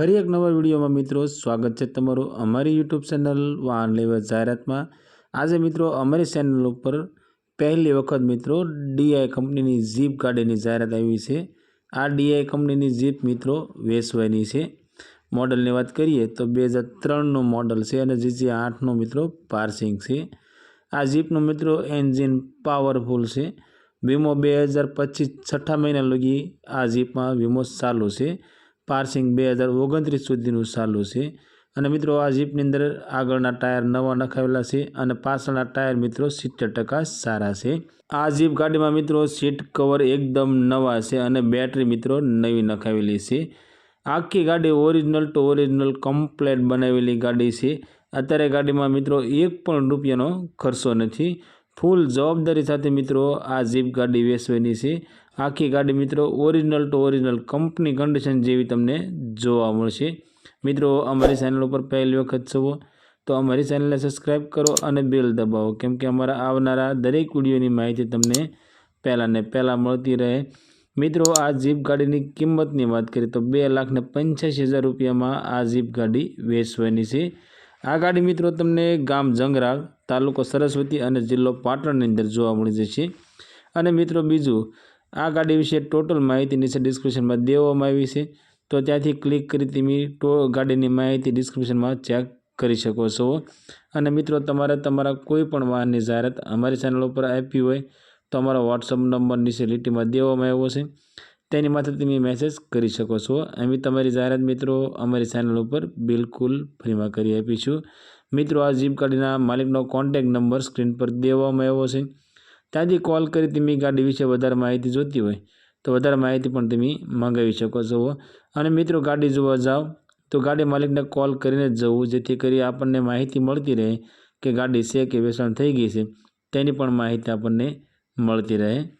ફરી એક નવા વિડીયોમાં મિત્રો સ્વાગત છે તમારું અમારી યુટ્યુબ ચેનલ વાહન લેવા જાહેરાતમાં. આજે મિત્રો અમારી ચેનલ ઉપર પહેલી વખત મિત્રો ડીઆઈ કંપનીની જીપ ગાડીની જાહેરાત આવી છે. આ ડીઆઈ કંપનીની જીપ મિત્રો વેચવાની છે. મોડલની વાત કરીએ તો બે હજાર ત્રણનું મોડલ છે અને જીજી આઠનું મિત્રો પાર્સિંગ છે. આ જીપનું મિત્રો એન્જિન પાવરફુલ છે. વીમો બે હજાર પચીસ છઠ્ઠા મહિના લગી આ જીપમાં વીમો ચાલુ છે. પાર્સિંગ બે હજાર ઓગણત્રીસ સુધીનું ચાલુ છે. અને મિત્રો, આ જીપની અંદર આગળના ટાયર નવા નખાવેલા છે અને પાછળના ટાયર મિત્રો સિત્તેર ટકા સારા છે. આ જીપ ગાડીમાં મિત્રો સીટ કવર એકદમ નવા છે અને બેટરી મિત્રો નવી નખાવેલી છે. આખી ગાડી ઓરિજિનલ ટુ ઓરિજિનલ કમ્પ્લેટ બનાવેલી ગાડી છે. અત્યારે ગાડીમાં મિત્રો એક પણ રૂપિયાનો ખર્ચો નથી. ફૂલ જવાબદારી સાથે મિત્રો આ જીપ ગાડી વેચવાની છે. આખી ગાડી મિત્રો original to original company condition જેવી તમને જોવા મળશે. મિત્રો, અમારી ચેનલ ઉપર પહેલી વખત છો તો અમારી ચેનલને સબસ્ક્રાઈબ કરો અને બેલ દબાવો. કેમ કે અમારા આવનારા દરેક વિડીયોની માહિતી તમને પહેલાં ને પહેલાં મળતી રહે. મિત્રો, આ જીપ ગાડીની કિંમતની વાત કરીએ તો બે લાખ ને પંચ્યાસી હજાર રૂપિયામાં આ જીપ ગાડી વેચવાની છે. આ ગાડી મિત્રો તમને ગામ જંગરાળ તાલુકો સરસ્વતી અને જિલ્લો પાટણની અંદર જોવા મળી જશે અને મિત્રો બીજું, આ ગાડી વિશે ટોટલ માહિતી નીચે ડિસ્ક્રિપ્શનમાં દેવામાં આવી છે. તો ત્યાંથી ક્લિક કરી તમે ટો ગાડીની માહિતી ડિસ્ક્રિપ્શનમાં ચેક કરી શકો છો. અને મિત્રો, તમારે તમારા કોઈ પણ વાહનની જાહેરાત અમારી ચેનલ ઉપર આપી હોય, તો અમારો વોટ્સઅપ નંબર નીચે લીટીમાં દેવામાં આવ્યો છે. તેની માથે તમે મેસેજ કરી શકો છો. અમે તમારી જાહેરાત મિત્રો અમારી ચેનલ ઉપર બિલકુલ ફ્રીમાં કરી આપીશું. મિત્રો, આ જીપ ગાડીના માલિકનો કોન્ટેક નંબર સ્ક્રીન પર દેવામાં આવ્યો છે. ત્યાંથી કોલ કરી તમે ગાડી વિશે વધારે માહિતી જોતી હોય તો વધારે માહિતી પણ તમે મંગાવી શકો છો. અને મિત્રો, ગાડી જોવા જાઓ તો ગાડી માલિકને કોલ કરીને જ જવું, જેથી કરી આપણને માહિતી મળતી રહે કે ગાડી છે કે વેચાણ થઈ ગઈ છે. તેની પણ માહિતી આપણને મળતી રહે.